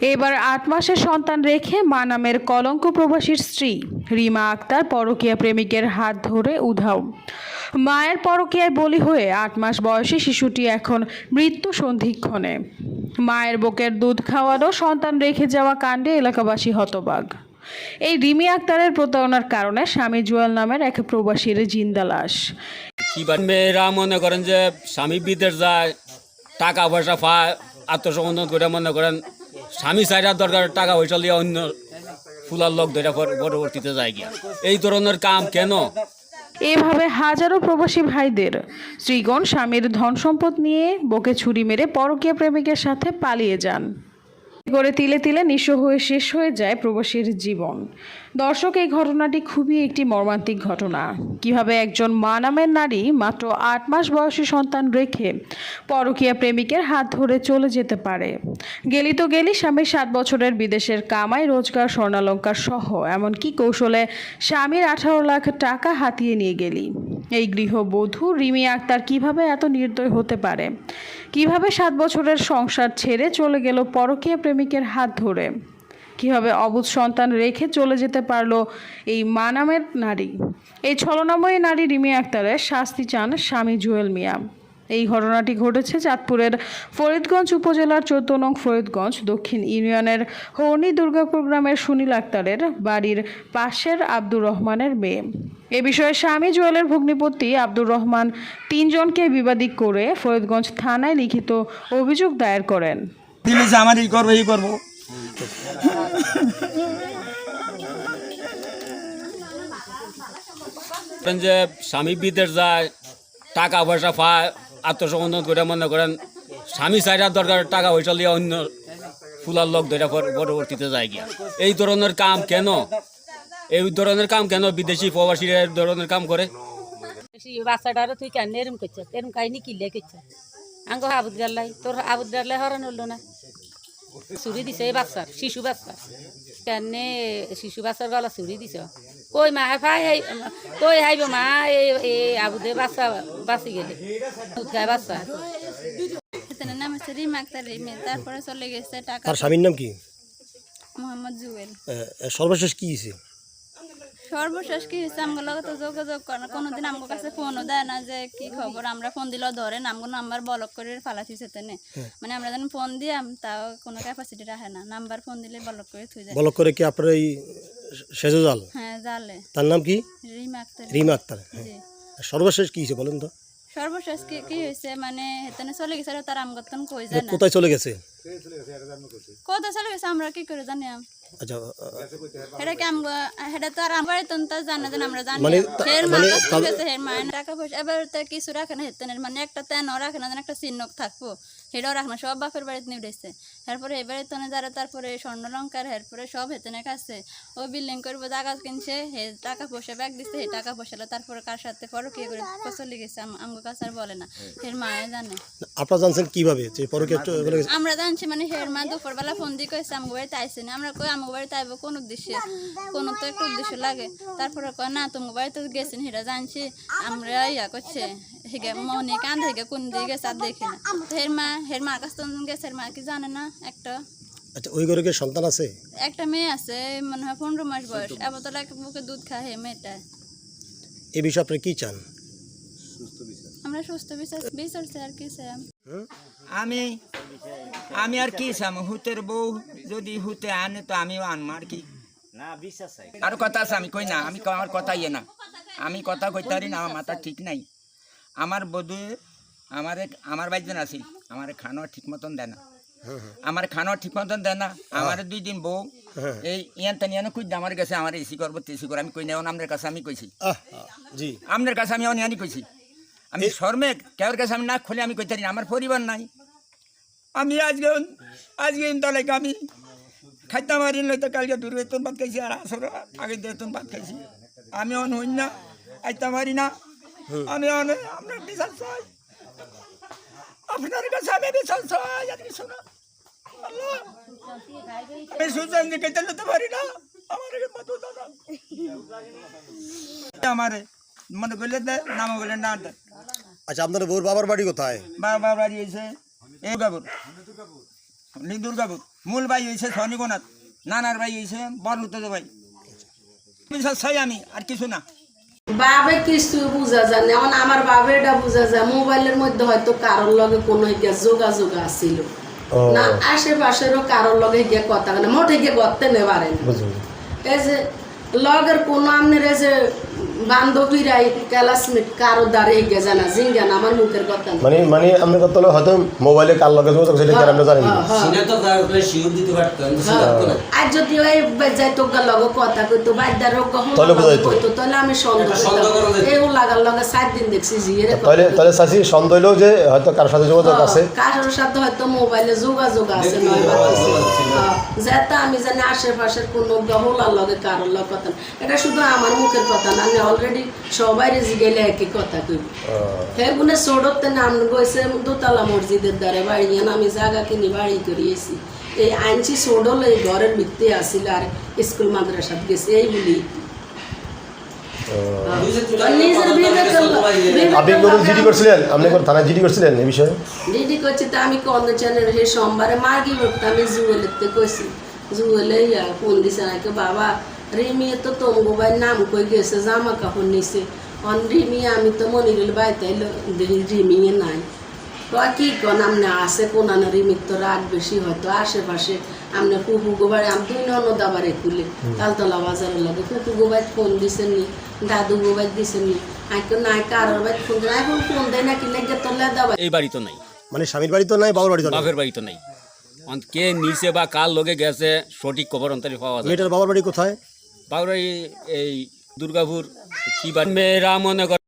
এবার আট মাসের সন্তান রেখে মা নামের কলঙ্ক প্রবাসীর স্ত্রী রিমা আক্তার পরকীয়া প্রেমিকের হাত ধরে উধাও। মায়ের পরকীয়ায় বলি হয়ে আট মাস বয়সী শিশুটি এখন মৃত্যু সন্ধিক্ষণে। মায়ের বুকের দুধ খাওয়ানো সন্তান রেখে যাওয়া কাণ্ডে এলাকাবাসী হতবাক। এই রিমি আক্তারের প্রতারণার কারণে স্বামী জুয়েল নামের এক প্রবাসীর জিন্দা লাশ। কি মেয়েরা মনে করেন যে স্বামী বিদেশ যায়, টাকা পয়সা পায় আত্মসমর্থন করে মনে করেন স্বামী চাইরার দরকার, টাকা পয়সা দিয়ে অন্য ফুলার লোক ধরে পরবর্তীতে যায় গিয়া। এই ধরনের কাম কেন? এভাবে হাজারো প্রবাসী ভাইদের শ্রীগণ স্বামীর ধন সম্পদ নিয়ে বকে ছুরি মেরে পরকীয় প্রেমিকের সাথে পালিয়ে যান। করে তিলে তিলে নিঃস্ব হয়ে শেষ হয়ে যায় প্রবাসীর জীবন। দর্শক, এই ঘটনাটি খুবই একটি মর্মান্তিক ঘটনা। কীভাবে একজন মা নামের নারী মাত্র আট মাস বয়সী সন্তান রেখে পরকীয়া প্রেমিকের হাত ধরে চলে যেতে পারে? গেলি তো গেলি স্বামীর সাত বছরের বিদেশের কামাই, রোজগার, স্বর্ণালঙ্কার সহ, এমনকি কৌশলে স্বামীর আঠারো লাখ টাকা হাতিয়ে নিয়ে গেলি। এই গৃহবধূ রিমি আক্তার কীভাবে এত নির্দয় হতে পারে? কীভাবে সাত বছরের সংসার ছেড়ে চলে গেল পরকীয়া প্রেমিকের হাত ধরে? কীভাবে অবুধ সন্তান রেখে চলে যেতে পারল এই মা নামের নারী। এই ছলনাময়ী নারী রিমি আক্তারের শাস্তি চান স্বামী জুয়েল মিয়া। এই ঘটনাটি ঘটেছে চাঁদপুরের ফরিদগঞ্জ উপজেলার চোদ্দ নং ফরিদগঞ্জ দক্ষিণ ইউনিয়নের হর্নি দুর্গাপুর গ্রামের সুনীল আক্তারের বাড়ির পাশের আব্দুর রহমানের মেয়ে। এ বিষয়ে স্বামী জুয়েলের ভগ্নিপতি আব্দুর রহমান তিনজনকে বিবাদী করে ফরিদগঞ্জ থানায় লিখিত অভিযোগ দায়ের করেন। যে স্বামী বিদেশ যায়, টাকা পয়সা পায় আত্মসমর্থন করে মনে করেন, স্বামী চাইরার দরকার, টাকা পয়সা দিয়ে অন্য ফুলার লোক ধরে পরবর্তীতে যায় গিয়া। এই ধরনের কাম কেন? এই ধরনের কাম কেন বিদেশি প্রবাসীরা এই ধরনের কাম করে? বাচ্চাটারে তুই কেন এরম করছ? এরম কাহিনী কিলে করছ আঙ্গ আবুদ গাল্লাই, তোর আবুদ গাল্লাই হরণ হলো না। চুরি দিছে এই বাচ্চার শিশু বাচ্চার কেনে শিশু বাচ্চার গলা চুরি দিছ। কই মা ফাই হাই কই হাইব মা এই এই আবুদে বাচ্চা বাঁচি গেলে। দুধ বাচ্চা এখানে নাম হচ্ছে রিমা আক্তার রিমে তারপরে চলে গেছে টাকা। তার স্বামীর নাম কি? মোহাম্মদ জুয়েল সর্বশেষ কি হয়েছে সর্বশেষ কি হয়েছে আমগো লগে তো যোগাযোগ করে না কোনোদিন আমগো কাছে ফোনও দেয় না যে কি খবর? আমরা ফোন দিলেও ধরে না। আমগো নাম্বার ব্লক করে ফালাইছে তেনে। মানে আমরা যেন ফোন দিয়াম তাও কোনো ক্যাপাসিটি রাখে না। নাম্বার ফোন দিলে ব্লক করে থুই যায়। বলক করে কি আপনার এই সেজজাল হ্যাঁ জালে। তার নাম কি? রিমা আক্তার। রিমা আক্তার। হ্যাঁ। জি। সর্বশেষ কি হয়েছে বলেন তো? সর্বশেষ কি কি হয়েছে মানে হেতনে চলে গেছে আর তার আমগতন কই যায় না কোথায় চলে গেছে? কোথায় চলে গেছে? আমরা কি করে জানি আম? আচ্ছা এটা কি আমগো এটা তো আর আমার তো জানা জানা আমরা জানি। মানে মানে গেছে হের মায়ের টাকা পয়সা। এবার তো কিছু রাখে না হেতেনের মানে একটা তেনও রাখে না একটা চিহ্ন থাকব। সেটাও রাখে না সব বাপের বাড়িতে এবারে তো যারা তারপরে স্বর্ণলঙ্কার এরপরে সব হেতেনের কাছে। ও বিল্ডিং করব জায়গা কিনছে হে টাকা পয়সা ব্যাগ দিচ্ছে হে টাকা পয়সা তারপরে কার সাথে পরও কি করে চলে গেছে আম- আমগো কাছে আর বলে না। হের মায়ে জানে। আপনারা জানছেন কীভাবে আমরা জানছি। মানে হের মা দুপুরবেলা ফোন দিয়ে কইছে আমগো বাড়িতে আইসে না। আমরা কই আমগো বাড়িতে আইবো কোন উদ্দেশ্যে? কোন তো একটা উদ্দেশ্য লাগে। তারপরে কয় না তুমি বাড়িতে গেছেন হেরা জানছি। আমরা ইয়া করছে হেগে মনে কান্দে হেগে কোন দিকে গেছে আর দেখি না। হের মা হের মার কাছে গেছে হের মা কি জানে না? একটা আচ্ছা ওই ঘরে সন্তান আছে? একটা মেয়ে আছে মনে হয় পনেরো মাস বয়স। এবার তো লাগে বুকে দুধ খায় হে মেয়েটা। এই বিষয়ে আপনি কি চান? আমরা সুস্থ বিচার বিচারছি আর কি চাই। আমি আমি আর কি চাম? হুতের বউ যদি হুতে আনে তো আমিও আনব আর কি? আর কথা আছে আমি কই না আমি আমার কথা ইয়ে না। আমি কথা কইতে পারি না আমার মাথা ঠিক নাই। আমার বধু আমার আমার বাইজন আছিল আমার খানো ঠিক মতন দেয় না। আমার খানো ঠিক মতন দেয় না আমার দুই দিন বউ এই ইয়ান তেন ইয়ান কই আমার কাছে আমার এসি করব তেসি করব আমি কই না আপনার কাছে আমি কইছি। জি। আপনার কাছে আমি অনিয়ানি কইছি। আমি শর্মে কেউর কাছে আমি না খুলে আমি কইতে পারি আমার পরিবার নাই। আমি আজকে আজকে ইন্তালাইকে আমি খাইতে পারি তো কালকে দূর বেতন ভাত খাইছি আর আসর আগে বেতন ভাত খাইছি। আমি অন হই না আইতে পারি না। আমি অন আপনার বিচার চাই আপনার কাছে আমি বিচার চাই আর কিছু না আল্লাহ। আমি সুযোগ কেটে নিতে পারি না। আমার মতো আমারে মনে করলে দে নাম বলে না আচ্ছা আপনার বউর বাবার বাড়ি কোথায়? বাবা বাড়ি এসে এই গাবর নি দুর্গাপুর। মূল ভাই হয়েছে শনিগোনাথ নানার ভাই হয়েছে বর্ণত ভাই। বিশ্বাস আমি আর কিছু না। বাবে কিছু বুঝা যায় না। এখন আমার বাবে এটা বুঝা যায়। মোবাইলের মধ্যে হয়তো কারোর লগে কোনো গিয়া যোগাযোগ আছিল। ও। না আশেপাশেরও কারোর লগে গিয়ে কথা না। মোটে গিয়ে নেবারেন বুঝুন এই যে লগের কোনো আমনের এই যে বান্ধবীরাই ক্লাসমেট কারও দ্বারে গিয়ে জানা জিঙ্গান আমার মুখের কথা মানে মানে আপনি কত হলো হয়তো মোবাইলে কার লগে যোগাযোগ সেটা কি আমরা জানি না। হ্যাঁ, হ্যাঁ। আর যদি ওই গা লগে কথা কইতো বাইদার তাহলে বুঝাইতো। কইতো তাহলে আমি সন্দেহ করতাম। এই লাগার লগে সাত দিন দেখছি জিয়ের তাহলে তাহলে সন্দেহ হইলেও যে হয়তো কার সাথে যোগাযোগ আছে। কারোর সাথে হয়তো মোবাইলে যোগাযোগ আছে নয়। হ্যাঁ, আমি জানি আশেপাশের কোনো গহলার লগে কারোর লগে কথা এটা শুধু আমার মুখের কথা না আমি অলরেডি সবাই জিগেলে একই কথা কইব। হে গুনে নাম গেছে দোতলা মসজিদের দ্বারে বাড়ি গিয়ে আমি জায়গা কিনি বাড়ি করিয়েছি। এই আইনছি ছোটল এই ঘরের ভিত্তি আসিল আর স্কুল মাদ্রাসাত গেছে এই বলি। আপনি কোনো জিডি করছিলেন? আপনি কোনো থানায় জিডি করছিলেন এই বিষয়ে? দিদি করছি তো আমি কন্ডিশনের সেই সোমবারে মাগি আমি জুয়েলেতে কইছি। জুয়েলে ইয়া ফোন দিছে নাকি বাবা রিমি তো তম্বু ভাই নাম কই গেছে জামা কাপড় নিছে অন রিমি আমি তো মনিরুল বাইতে এলো দেখি রিমি নাই কয় কি কন আমনে আছে কোন রিমির তো রাগ বেশি হয়তো আশেপাশে আমনে কুকু গোবারে আমি দুই নন দাবারে খুলে তালতলা বাজারের লগে কুকু গোবাই ফোন দিছেন নি দাদু গোবাই দিছেন নি আইকো নাই কারোর বাই ফোন দেয় এখন ফোন দেয় নাকি লেগে তোলে দাবাই এই বাড়ি তো নাই। মানে স্বামীর বাড়ি তো নাই বাবার বাড়ি তো নাই? বাপের বাড়ি তো নাই। কে নিচে বা কার লগে গেছে সঠিক খবর অন্তরে পাওয়া যায়। মেয়েটার বাবার বাড়ি কোথায়? বাড়ি এই দুর্গাপুর কি মেয়েরা মনে করে